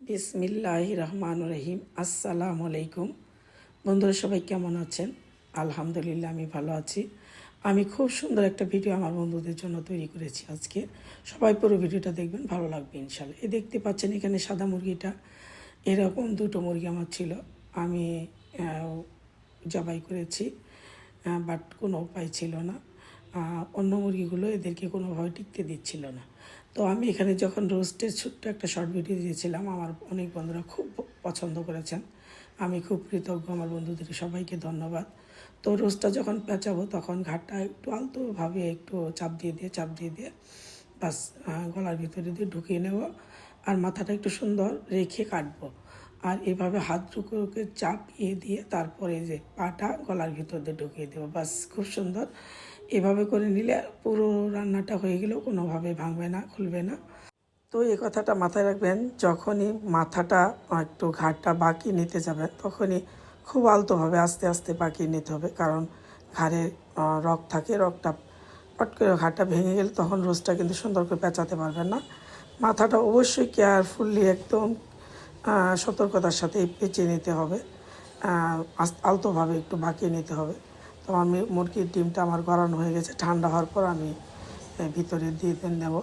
বিসমিল্লাহ রহমান রহিম আসসালামু আলাইকুম বন্ধুরা, সবাই কেমন আছেন? আলহামদুলিল্লাহ, আমি ভালো আছি। আমি খুব সুন্দর একটা ভিডিও আমার বন্ধুদের জন্য তৈরি করেছি আজকে। সবাই পুরো ভিডিওটা দেখবেন, ভালো লাগবে ইনশাল্লাহ এ দেখতে পাচ্ছেন এখানে সাদা মুরগিটা। এরকম দুটো মুরগি আমার ছিল। আমি জবাই করেছি বাট কোনো উপায় ছিল না। অন্য মুরগিগুলো এদেরকে কোনোভাবে টিকতে দিচ্ছিল না। তো আমি এখানে যখন রোস্টের ছোট্ট একটা শর্ট ভিডিও দিয়েছিলাম, আমার অনেক বন্ধুরা খুব পছন্দ করেছেন। আমি খুব কৃতজ্ঞ, আমার বন্ধুদের সবাইকে ধন্যবাদ। তো রোস্টটা যখন পেঁচাবো, তখন ঘাটটা একটু আলতোভাবে একটু চাপ দিয়ে দিয়ে, চাপ দিয়ে দিয়ে বাস গলার ভিতরে দিয়ে ঢুকিয়ে নেব। আর মাথাটা একটু সুন্দর রেখে কাটবো। আর এভাবে হাত টুকুকে চাপিয়ে দিয়ে তারপরে যে পাটা গলার ভিতর দিয়ে ঢুকিয়ে দেবো। বাস, খুব সুন্দর। এভাবে করে নিলে পুরো রান্নাটা হয়ে গেলেও কোনোভাবে ভাঙবে না, খুলবে না। তো এই কথাটা মাথায় রাখবেন, যখনই মাথাটা একটু ঘাটটা বাঁকিয়ে নিতে যাবেন, তখনই খুব আলতোভাবে আস্তে আস্তে বাঁকিয়ে নিতে হবে। কারণ ঘাড়ে রক থাকে, রকটা পট করে ঘাটটা ভেঙে গেলে তখন রোজটা কিন্তু সুন্দর করে পেঁচাতে পারবেন না। মাথাটা অবশ্যই কেয়ারফুলি একদম সতর্কতার সাথে পেঁচিয়ে নিতে হবে। আলতোভাবে একটু বাঁকিয়ে নিতে হবে। তো আমি মুরগির ডিমটা আমার গরম হয়ে গেছে, ঠান্ডা হওয়ার পর আমি ভিতরে দিয়ে নেব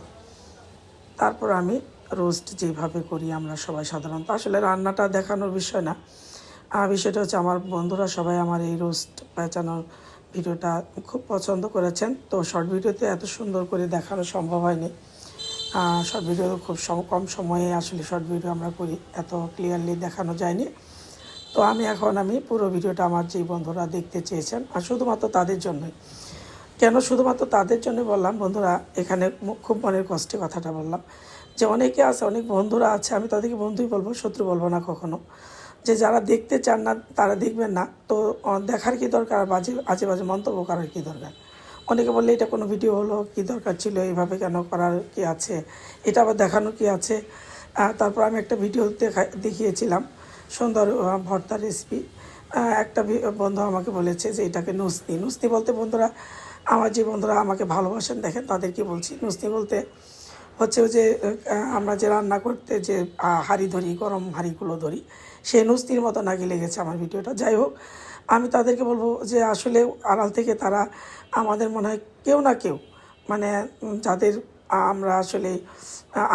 তারপর আমি রোস্ট যেভাবে করি আমরা সবাই সাধারণত। আসলে রান্নাটা দেখানোর বিষয় না। বিষয়টা হচ্ছে আমার বন্ধুরা সবাই আমার এই রোস্ট পেঁচানোর ভিডিওটা খুব পছন্দ করেছেন। তো শর্ট ভিডিওতে এত সুন্দর করে দেখানো সম্ভব হয়নি। শর্ট ভিডিও খুব কম সময়ে আসলে শর্ট ভিডিও আমরা করি, এত ক্লিয়ারলি দেখানো যায়নি। তো আমি এখন আমি পুরো ভিডিওটা আমার যে বন্ধুরা দেখতে চেয়েছেন, আর শুধুমাত্র তাদের জন্যই। কেন শুধুমাত্র তাদের জন্য বললাম, বন্ধুরা, এখানে খুব মনের কষ্টে কথাটা বললাম, যে অনেকে আছে, অনেক বন্ধুরা আছে, আমি তাদেরকে বন্ধুই বলব, শত্রু বলব না কখনো। যে যারা দেখতে চান না, তারা দেখবেন না। তো দেখার কি দরকার? বাজে আজে বাজে মন্তব্য করার কি দরকার? অনেকে বললে এটা কোনো ভিডিও হলো, কি দরকার ছিল এইভাবে কেন করার কি আছে? এটা আবার দেখানো কি আছে? তারপর আমি একটা ভিডিও দেখা, দেখিয়েছিলাম, সুন্দর ভর্তা রেসিপি একটা বন্ধু আমাকে বলেছে যে এটাকে নুস্তি নুস্তি বলতে বন্ধুরা, আমার যে বন্ধুরা আমাকে ভালোবাসেন, দেখেন তাদেরকে বলছি নুস্তি বলতে হচ্ছে যে আমরা যে রান্না করতে যে হাঁড়ি ধরি, গরম হাঁড়িগুলো ধরি, সেই নুস্তির মতো নাকি লেগেছে আমার ভিডিওটা। যাই হোক, আমি তাদেরকে বলব যে আসলে আড়াল থেকে তারা আমাদের মনে হয় কেউ না কেউ মানে যাদের আমরা আসলে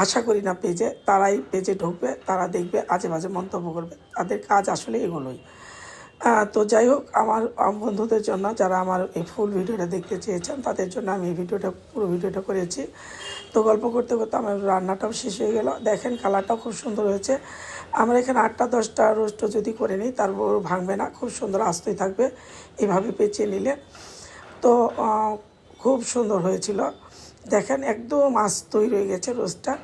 আশা করি না পেজে, তারাই পেজে ঢুকবে, তারা দেখবে, আজে বাজে মন্তব্য করবে। তাদের কাজ আসলে এগুলোই। তো যাই হোক, আমার বন্ধুদের জন্য যারা আমার এই ফুল ভিডিওটা দেখতে চেয়েছেন, তাদের জন্য আমি এই ভিডিওটা, পুরো ভিডিওটা করেছি। তো গল্প করতে করতে আমার রান্নাটাও শেষ হয়ে গেল। দেখেন কালারটাও খুব সুন্দর হয়েছে। আমরা এখানে আটটা, দশটা রোস্ট যদি করে নিই তারপর ভাঙবে না। খুব সুন্দর আস্তই থাকবে। এভাবে পেঁচিয়ে নিলে। তো খুব সুন্দর হয়েছিল। দেখেন একদম আস্তই রয়ে গেছে রোস্টটা।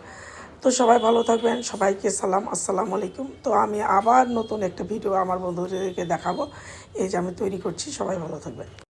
তো সবাই ভালো থাকবেন। সবাইকে সালাম। আসসালামু আলাইকুম। তো আমি আবার নতুন একটা ভিডিও আমার বন্ধুদেরকে দেখাবো। এই যে আমি তৈরি করছি। সবাই ভালো থাকবেন।